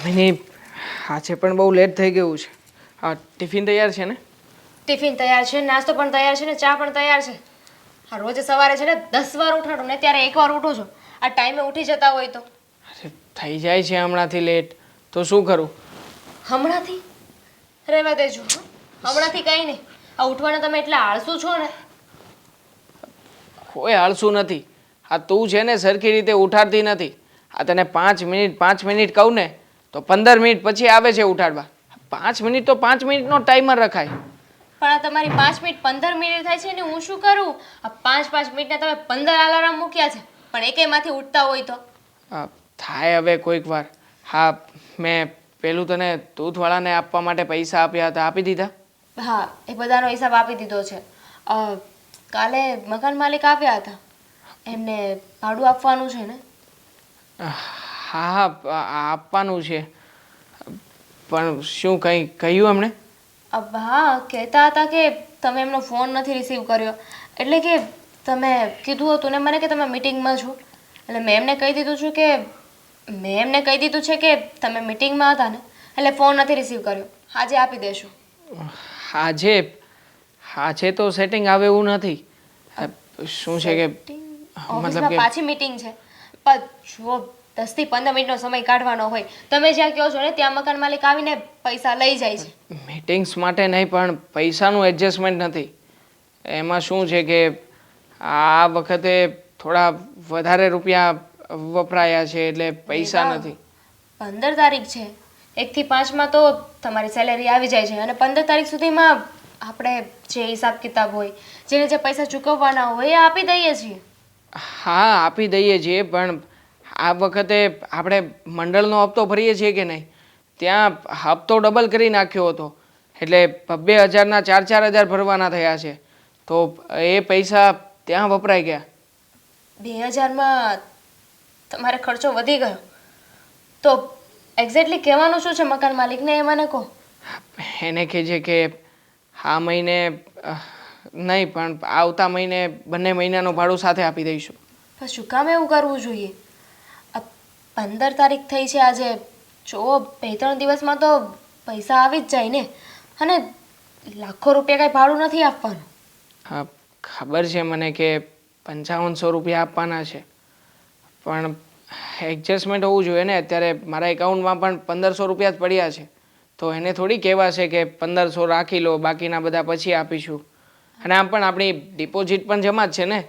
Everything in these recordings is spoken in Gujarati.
દામિની આજે પણ બહુ લેટ થઈ ગયું છે. હા ટિફિન તૈયાર છે ને? ટિફિન તૈયાર છે નાસ્તો પણ તૈયાર છે ને ચા પણ તૈયાર છે. હા રોજ સવારે છે ને દસ વાર ઉઠાડું ને ત્યારે એકવાર ઉઠું છું. આ ટાઈમે ઉઠી જતા હોય તો. અરે થઈ જાય છે હમણાંથી લેટ તો શું કરું? હમણાંથી? રહેવા દેજો? હમણાંથી કંઈ નહીં. આ ઉઠવાના તમે એટલા આળસુ છો ને. કોઈ આળસુ નથી. આ તું છે ને સરખી રીતે ઉઠાડતી નથી. આ તને પાંચ મિનિટ પાંચ મિનિટ કહું ને તો પંદર મિનિટ પછી આવે છે ઉઠાડવા. પાંચ મિનિટ તો પાંચ મિનિટનો ટાઈમર રખાય. પણ આ તમારી પાંચ મિનિટ પંદર મિનિટ થાય છે ને હું શું કરું? આ પાંચ પાંચ મિનિટના તમે પંદર અલાર્મ મૂક્યા છે પણ એકેયમાંથી ઉઠતા હોય તો? આ, થાય હવે કોઈક વાર. હા મેં પેલું તને તૂથવાળાને આપવા માટે પૈસા આપ્યા હતા આપી દીધા? હા એ બધાનો હિસાબ આપી દીધો છે. અ, કાલે મકાન માલિક આવ્યા હતા. એમને ભાડું આપવાનું છે ને? હા હા આપવાનું છે. પણ શું કંઈ કહ્યું એમણે? અબ હા કહેતા હતા કે તમે એમનો ફોન નથી રિસીવ કર્યો. એટલે કે તમે કીધું હતું ને મને કે તમે મિટિંગમાં છો. એટલે મેં એમને કહી દીધું છું કે મેં એમને કહી દીધું છે કે તમે મિટિંગમાં હતા ને એટલે ફોન નથી રિસીવ કર્યો. આજે આપી દેશો. આજે? આજે તો સેટિંગ આવે એવું નથી. શું છે કે મતલબ કે પાછી મિટિંગ છે. પણ જો દસથી પંદર મિનિટનો સમય કાઢવાનો હોય. તમે જ્યાં કહો છો ને ત્યાં મકાન માલિક આવીને પૈસા લઈ જાય છે. મીટિંગ્સ માટે નહીં પણ પૈસાનું એડજસ્ટમેન્ટ નથી. એમાં શું છે કે આ વખતે થોડા વધારે રૂપિયા વપરાયા છે એટલે પૈસા નથી. પંદર તારીખ છે. એકથી પાંચમાં તો તમારી સેલેરી આવી જાય છે અને પંદર તારીખ સુધીમાં આપણે જે હિસાબ કિતાબ હોય જેને જે પૈસા ચૂકવવાના હોય એ આપી દઈએ છીએ. હા આપી દઈએ છીએ પણ આ વખતે આપણે મંડળનો હપ્તો ભરીએ છીએ કે નહીં? ત્યાં હપ્તો ડબલ કરી નાખ્યો હતો. એટલે બે હજારના ચાર ચાર હજાર ભરવાના થયા છે. તો એ પૈસા ત્યાં વપરાઈ ગયા. બે હજારમાં તમારે ખર્ચો વધી ગયો. તો એક્ઝેક્ટલી કહેવાનું શું છે મકાન માલિકને એ મને કહો? એને કહેજે કે આ મહિને નહીં પણ આવતા મહિને બંને મહિનાનું ભાડું સાથે આપી દઈશું. શું કામ એવું કરવું જોઈએ? પંદર તારીખ થઈ છે આજે. જો બે ત્રણ દિવસમાં તો પૈસા આવી જ જાય ને. અને લાખો રૂપિયા કાંઈ ભાડું નથી આપવાનું. હા, ખબર છે મને કે પંચાવનસો રૂપિયા આપવાના છે. પણ એડજસ્ટમેન્ટ હોવું જોઈએ ને. અત્યારે મારા એકાઉન્ટમાં પણ પંદરસો રૂપિયા જ પડ્યા છે. તો એને થોડી કહેવાશે કે પંદરસો રાખી લો, બાકીના બધા પછી આપીશું. અને આમ પણ આપણી ડિપોઝિટ પણ જમા જ છે ને.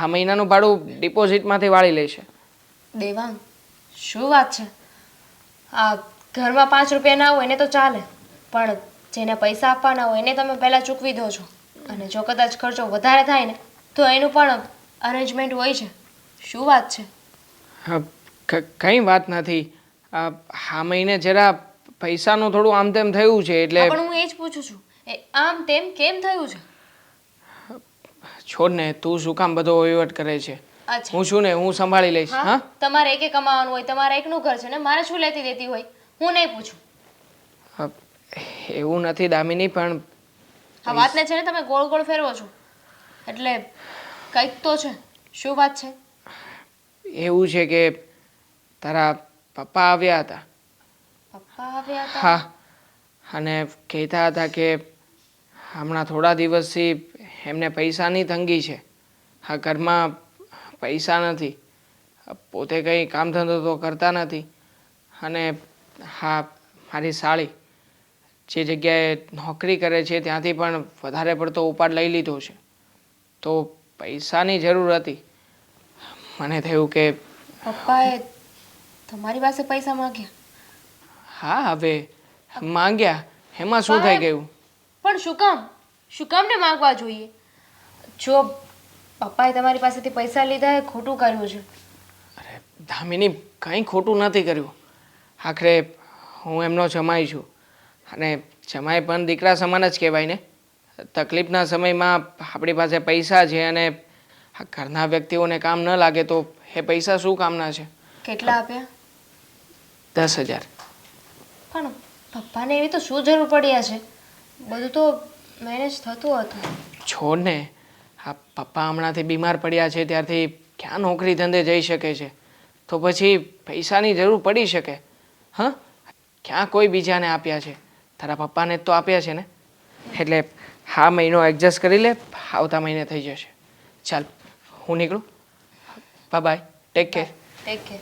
આ મહિનાનું ભાડું ડિપોઝિટમાંથી વાળી લેશે. દેવાંગ શું વાત છે? આ ઘરમાં પાંચ રૂપિયા ના હોય એને તો ચાલે પણ જેને પૈસા આપવાના હોય એને તમે પહેલાં ચૂકવી દો છો. અને જો કદાચ ખર્ચો વધારે થાય ને તો એનું પણ અરેન્જમેન્ટ હોય છે. શું વાત છે? હા, કંઈ વાત નથી. આ મહિને જરા પૈસાનું થોડું આમ તેમ થયું છે એટલે પણ હું એ જ પૂછું છું. એ આમ તેમ કેમ થયું છે? છોડ ને તું શું કામ બધો વહીવટ કરે છે? હું છું ને હું સંભાળી લઈશ હા? તમારે એકે કમાવાનું હોય તમારે એકનું ઘર છે ને મારે શું લેતી દેતી હોય? હું નહીં પૂછું. હા, એવું નથી દામિની પણ આ વાતને છે ને તમે ગોળ ગોળ ફેરવો છો. એટલે કંઈક તો છે. શું વાત છે? એવું છે કે તારા પપ્પા આવ્યા હતા. પપ્પા આવ્યા હતા? હા. અને કહેતા હતા કે હમણાં થોડા દિવસથી એમને પૈસાની તંગી છે. હા ઘરમાં પૈસા નથી. પોતે કંઈ કામ ધંધો તો કરતા નથી. અને હા મારી સાળી જે જગ્યાએ નોકરી કરે છે ત્યાંથી પણ વધારે પડતો ઉપાડ લઈ લીધો છે. તો પૈસાની જરૂર હતી. મને થયું કે પપ્પાએ તમારી પાસે પૈસા માંગ્યા? હા હવે માંગ્યા. એમાં શું થઈ ગયું? પણ શું કામ? શું કામ ને માંગવા જોઈએ? જો પપ્પાએ તમારી પાસેથી પૈસા લીધા એ ખોટું કર્યું છે. અરે દામિની કંઈ ખોટું નથી કર્યું. આખરે હું એમનો જમાઈ છું. અને જમાઈ પણ દીકરા સમાન જ કહેવાય ને. તકલીફના સમયમાં આપણી પાસે પૈસા છે અને આ ઘરના વ્યક્તિઓને કામ ન લાગે તો એ પૈસા શું કામના છે? કેટલા આપ્યા? દસ હજાર. પણ પપ્પાને એવી તો શું જરૂર પડી છે? બધું તો મેનેજ થતું હતું. છોડ ને આ પપ્પા હમણાંથી બીમાર પડ્યા છે, ત્યારથી ક્યાં નોકરી ધંધે જઈ શકે છે? તો પછી પૈસાની જરૂર પડી શકે. હા? ક્યાં કોઈ બીજાને આપ્યા છે? તારા પપ્પાને જ તો આપ્યા છે ને? એટલે હા મહિનો એડજસ્ટ કરી લે, આવતા મહિને થઈ જશે. ચાલ, હું નીકળું. Bye take care take care